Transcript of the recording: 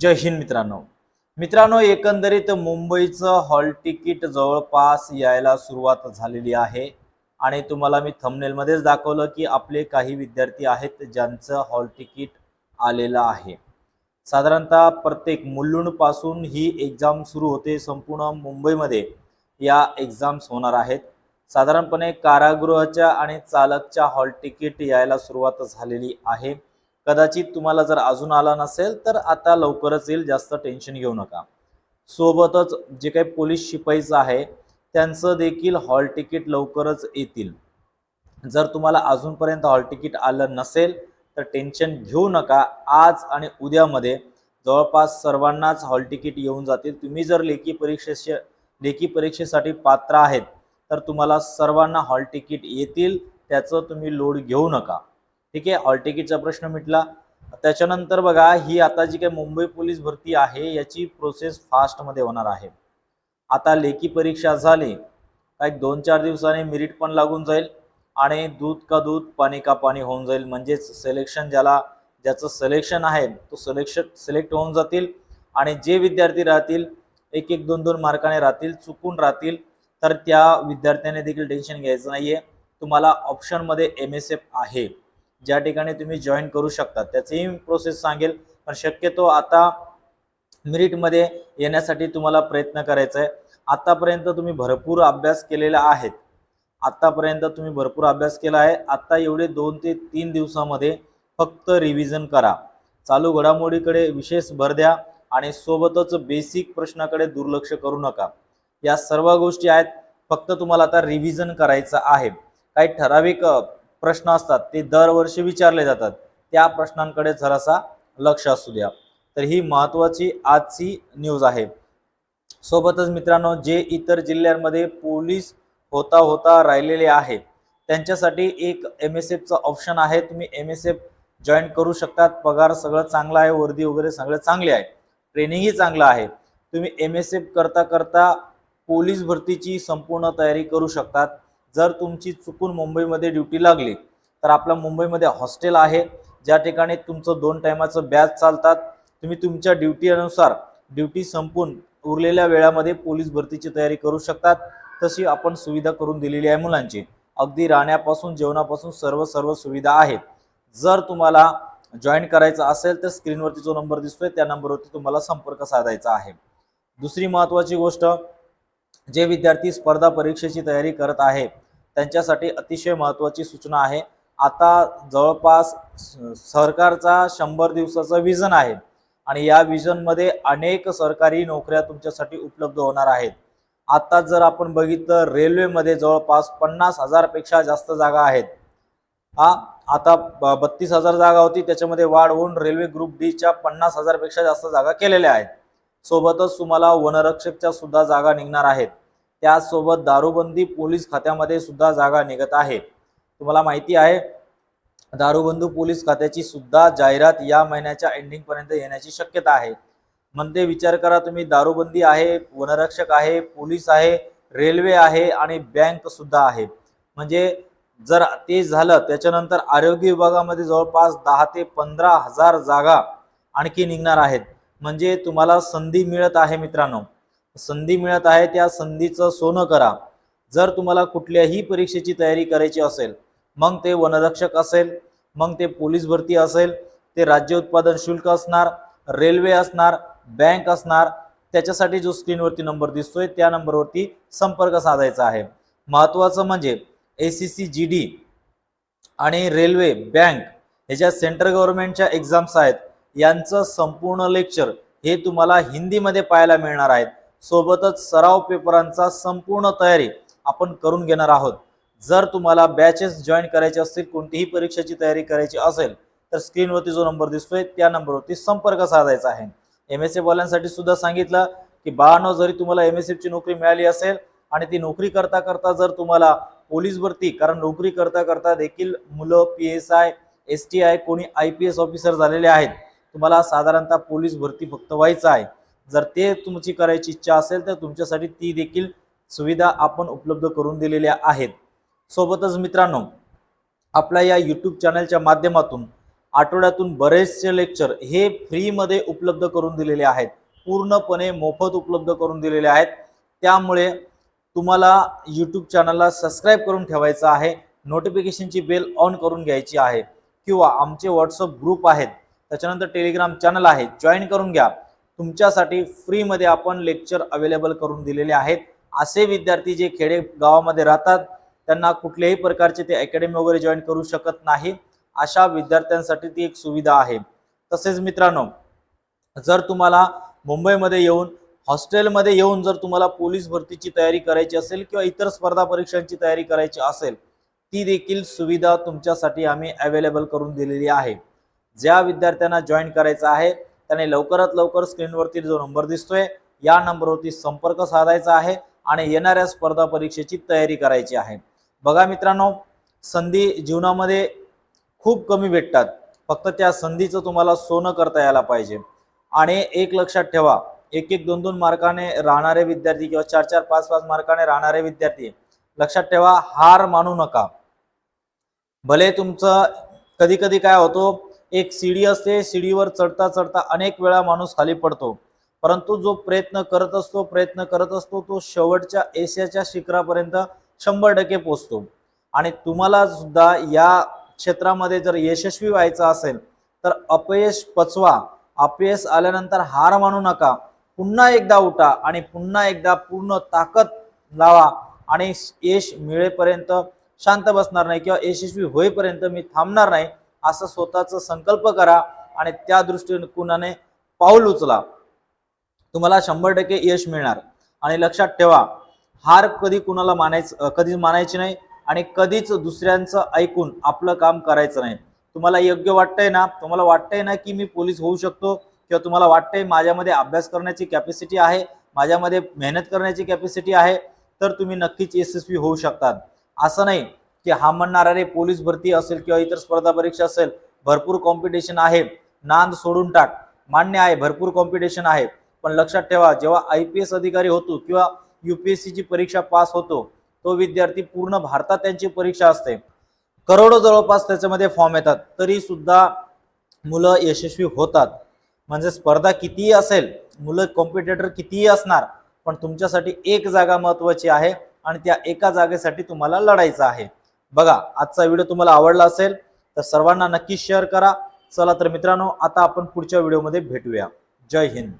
जय हिंद मित्रांनो. मित्रांनो एकंदरीत मुंबईचं हॉल तिकीट जवळपास यायला सुरुवात झालेली आहे. आणि तुम्हाला मी थंबनेलमध्येच दाखवलं की आपले काही विद्यार्थी आहेत ज्यांचं हॉल तिकीट आलेलं आहे. साधारणतः प्रत्येक मुलुंडपासून ही एक्झाम सुरू होते संपूर्ण मुंबईमध्ये या एक्झाम्स होणार आहेत. साधारणपणे कारागृहाच्या आणि चालकच्या हॉल तिकीट यायला सुरुवात झालेली आहे. कदाचित तुम्हाला जर अजून आला नसेल तर आता लवकरच येईल जास्त टेन्शन घेऊ नका. सोबतच जे काही पोलीस शिपाईचं आहे त्यांचं देखील हॉल तिकीट लवकरच येतील. जर तुम्हाला अजूनपर्यंत हॉल तिकीट आलं नसेल तर टेन्शन घेऊ नका. आज आणि उद्यामध्ये जवळपास सर्वांनाच हॉल तिकीट येऊन जातील. तुम्ही जर लेखी परीक्षेचे लेखी परीक्षेसाठी पात्र आहेत तर तुम्हाला सर्वांना हॉल तिकीट येतील त्याचं तुम्ही लोड घेऊ नका. ठीक आहे हॉल तिकीटचा प्रश्न मिटला. त्याच्यानंतर बघा ही आता जी काही मुंबई पोलीस भरती आहे याची प्रोसेस फास्टमध्ये होणार आहे. आता लेखी परीक्षा झाली काही दोन चार दिवसांनी मेरिट पण लागून जाईल आणि दूध का दूध पाणी का पाणी होऊन जाईल. म्हणजेच सिलेक्शन ज्याला ज्याचं सिलेक्शन आहे तो सिलेक्शन सिलेक्ट होऊन जातील आणि जे विद्यार्थी राहतील एक एक दोन दोन मार्काने राहतील चुकून राहतील तर त्या विद्यार्थ्याने देखील टेन्शन घ्यायचं नाहीये. तुम्हाला ऑप्शनमध्ये एम एस एफ आहे. ज्या ठिकाणी तुम्ही जॉईन करू शकता. त्याचीही प्रोसेस सांगेल पण शक्यतो आता मिरिटमध्ये येण्यासाठी तुम्हाला प्रयत्न करायचा आहे. आतापर्यंत तुम्ही भरपूर अभ्यास केलेला आहेत. आतापर्यंत तुम्ही भरपूर अभ्यास केला आहे. आत्ता एवढे दोन ते तीन दिवसामध्ये फक्त रिव्हिजन करा. चालू घडामोडीकडे विशेष भर द्या आणि सोबतच बेसिक प्रश्नाकडे दुर्लक्ष करू नका. या सर्व गोष्टी आहेत. फक्त तुम्हाला आता रिव्हिजन करायचं आहे. काही ठराविक प्रश्न असतात ते दरवर्षी विचारले जातात. त्या प्रश्नांकडे जरासा लक्ष असू द्या. तर ही महत्त्वाची आजची न्यूज आहे. सोबतच मित्रांनो जे इतर जिल्ह्यांमध्ये पोलीस होता होता राहिलेले आहेत त्यांच्यासाठी एक एम एस एफचं ऑप्शन आहे. तुम्ही एम एस एफ जॉईन करू शकतात. पगार सगळं चांगलं आहे वर्दी वगैरे सगळं चांगले आहे. ट्रेनिंगही चांगलं आहे. तुम्ही एम एस एफ करता करता पोलीस भरतीची संपूर्ण तयारी करू शकतात. जर तुमची चुकून मुंबईमध्ये ड्युटी लागली तर आपल्या मुंबईमध्ये हॉस्टेल आहे. ज्या ठिकाणी तुमचं दोन टायमाचं बॅच चालतात तुम्ही तुमच्या ड्युटीनुसार ड्युटी संपून उरलेल्या वेळामध्ये पोलीस भरतीची तयारी करू शकतात. तशी आपण सुविधा करून दिलेली आहे मुलांची. अगदी राहण्यापासून जेवणापासून सर्व सर्व सुविधा आहेत. जर तुम्हाला जॉईन करायचं असेल तर स्क्रीनवरती जो नंबर दिसतोय त्या नंबरवरती तुम्हाला संपर्क साधायचा आहे. दुसरी महत्त्वाची गोष्ट जे विद्यार्थी स्पर्धा परीक्षेची तयारी करत आहे त्यांच्यासाठी अतिशय महत्त्वाची सूचना आहे. आता जवळपास स- सरकारचा शंभर दिवसाचा विजन आहे आणि या विजनमध्ये अनेक सरकारी नोकऱ्या तुमच्यासाठी उपलब्ध होणार आहेत. आता जर आपण बघितलं रेल्वेमध्ये जवळपास पन्नास हजारपेक्षा जास्त जागा आहेत. हा आता ब- बत्तीस हजार जागा होती त्याच्यामध्ये वाढ होऊन रेल्वे ग्रुप डीच्या पन्नास हजारपेक्षा जास्त जागा केलेल्या आहेत. सोबतच तुम्हाला वनरक्षकच्या सुद्धा जागा निघणार आहेत. त्याचसोबत दारूबंदी पोलीस खात्यामध्ये सुद्धा जागा निघत आहे. तुम्हाला माहिती आहे दारूबंदू पोलीस खात्याची सुद्धा जाहिरात या महिन्याच्या एंडिंगपर्यंत येण्याची शक्यता आहे. म्हणते विचार करा तुम्ही दारूबंदी आहे वनरक्षक आहे पोलीस आहे रेल्वे आहे आणि बँक सुद्धा आहे. म्हणजे जर ते झालं त्याच्यानंतर आरोग्य विभागामध्ये जवळपास दहा ते पंधरा हजार जागा आणखी निघणार आहेत. म्हणजे तुम्हाला संधी मिळत आहे मित्रांनो. संधी मिळत आहे त्या संधीचं सोनं करा. जर तुम्हाला कुठल्याही परीक्षेची तयारी करायची असेल मग ते वनरक्षक असेल मग ते पोलीस भरती असेल ते राज्य उत्पादन शुल्क असणार रेल्वे असणार बँक असणार त्याच्यासाठी जो स्क्रीनवरती नंबर दिसतोय त्या नंबरवरती संपर्क साधायचा आहे. महत्त्वाचं म्हणजे A C C G D आणि रेल्वे बँक ह्याच्या ज्या सेंट्रल गव्हर्नमेंटच्या एक्झाम्स आहेत यांचं संपूर्ण लेक्चर हे तुम्हाला हिंदीमध्ये पाहायला मिळणार आहेत. सोबतच सराव पेपरांचा संपूर्ण तयारी आपण करून घेणार आहोत. जर तुम्हाला बॅचेस जॉईन करायचे असतील कोणतीही परीक्षेची तयारी करायची असेल तर स्क्रीनवरती जो नंबर दिसतोय त्या नंबरवरती संपर्क साधायचा आहे. एम एस वाल्यांसाठी सुद्धा सांगितलं की बाळांनो जरी तुम्हाला एम एस एफची नोकरी मिळाली असेल आणि ती नोकरी करता करता जर तुम्हाला पोलीस भरती कारण नोकरी करता करता देखील मुलं P S I S T I कोणी आय पी एस ऑफिसर झालेले आहेत तुम्हाला साधारणतः पोलीस भरती फक्त व्हायचं आहे. जर ते तुमची करायची इच्छा असेल तर तुमच्यासाठी ती देखील सुविधा आपण उपलब्ध करून दिलेल्या आहेत. सोबतच मित्रांनो आपल्या या यूट्यूब चॅनलच्या माध्यमातून आठवड्यातून बरेचसे लेक्चर हे फ्रीमध्ये उपलब्ध करून दिलेले आहेत. पूर्णपणे मोफत उपलब्ध करून दिलेले आहेत. त्यामुळे तुम्हाला यूट्यूब चॅनलला सबस्क्राईब करून ठेवायचं आहे. नोटिफिकेशनची बेल ऑन करून घ्यायची आहे. किंवा आमचे व्हॉट्सअप ग्रुप आहेत. त्याच्यानंतर टेलिग्राम चॅनल आहे जॉईन करून घ्या. तुमच्यासाठी फ्रीमध्ये आपण लेक्चर अवेलेबल करून दिलेले आहेत. असे विद्यार्थी जे खेडे गावामध्ये राहतात त्यांना कुठल्याही प्रकारचे ते अकॅडमी वगैरे जॉईन करू शकत नाही. अशा विद्यार्थ्यांसाठी ती एक सुविधा आहे. तसेच मित्रांनो जर तुम्हाला मुंबईमध्ये येऊन हॉस्टेलमध्ये येऊन जर तुम्हाला पोलीस भरतीची तयारी करायची असेल किंवा इतर स्पर्धा परीक्षांची तयारी करायची असेल ती देखील सुविधा तुमच्यासाठी आम्ही अवेलेबल करून दिलेली आहे. ज्या विद्यार्थ्यांना जॉईन करायचं आहे त्याने लवकरात लवकर स्क्रीनवरती जो नंबर दिसतोय या नंबरवरती संपर्क साधायचा आहे आणि येणाऱ्या स्पर्धा परीक्षेची तयारी करायची आहे. बघा मित्रांनो संधी जीवनामध्ये खूप कमी भेटतात. फक्त त्या संधीचं तुम्हाला सोनं करता यायला पाहिजे. आणि एक लक्षात ठेवा एक एक दोन दोन मार्काने राहणारे विद्यार्थी किंवा चार चार पाच पाच मार्काने राहणारे विद्यार्थी लक्षात ठेवा हार मानू नका. भले तुमचं कधी कधी काय होतो एक सीडी असते सीडीवर चढता चढता अनेक वेळा माणूस खाली पडतो. परंतु जो प्रयत्न करत असतो प्रयत्न करत असतो तो शेवटच्या एशियाच्या शिखरापर्यंत शंभर टक्के पोचतो आणि तुम्हाला सुद्धा या क्षेत्रामध्ये जर यशस्वी व्हायचं असेल तर अपयश पचवा. अपयश आल्यानंतर हार मानू नका. पुन्हा एकदा उठा आणि पुन्हा एकदा पूर्ण ताकद लावा आणि यश मिळेपर्यंत शांत बसणार नाही किंवा यशस्वी होईपर्यंत मी थांबणार नाही असं स्वतःचा संकल्प करा आणि त्या दृष्टिकोनाने पाऊल उचला. तुम्हाला शंभर टक्के यश मिळणार. आणि लक्षात ठेवा हार कधी कुणाला मानायचं कधीच मानायची नाही आणि कधीच दुसऱ्यांचं ऐकून आपलं काम करायचं नाही. तुम्हाला योग्य वाटतंय ना? तुम्हाला वाटतंय ना की मी पोलीस होऊ शकतो? किंवा तुम्हाला वाटतंय माझ्यामध्ये अभ्यास करण्याची कॅपॅसिटी आहे? माझ्यामध्ये मेहनत करण्याची कॅपॅसिटी आहे? तर तुम्ही नक्कीच यशस्वी होऊ शकतात. असं नाही. की हा म्हणणार अरे पोलीस भरती असेल किंवा इतर स्पर्धा परीक्षा असेल भरपूर कॉम्पिटिशन आहे. नांद सोडून टाक. मान्य आहे भरपूर कॉम्पिटिशन आहे. पण लक्षात ठेवा जेव्हा आय पी एस अधिकारी होतो किंवा युपीएससीची परीक्षा पास होतो तो विद्यार्थी पूर्ण भारतात त्यांची परीक्षा असते. करोडो जवळपास त्याच्यामध्ये फॉर्म येतात. तरी सुद्धा मुलं यशस्वी होतात. म्हणजे स्पर्धा कितीही असेल मुलं कॉम्पिटेटर कितीही असणार पण तुमच्यासाठी एक जागा महत्वाची आहे आणि त्या एका जागेसाठी तुम्हाला लढायचं आहे. बघा आजचा व्हिडिओ तुम्हाला आवडला असेल तर सर्वांना नक्की शेअर करा. चला तर मित्रांनो आता आपण पुढच्या व्हिडिओमध्ये भेटूया. जय हिंद.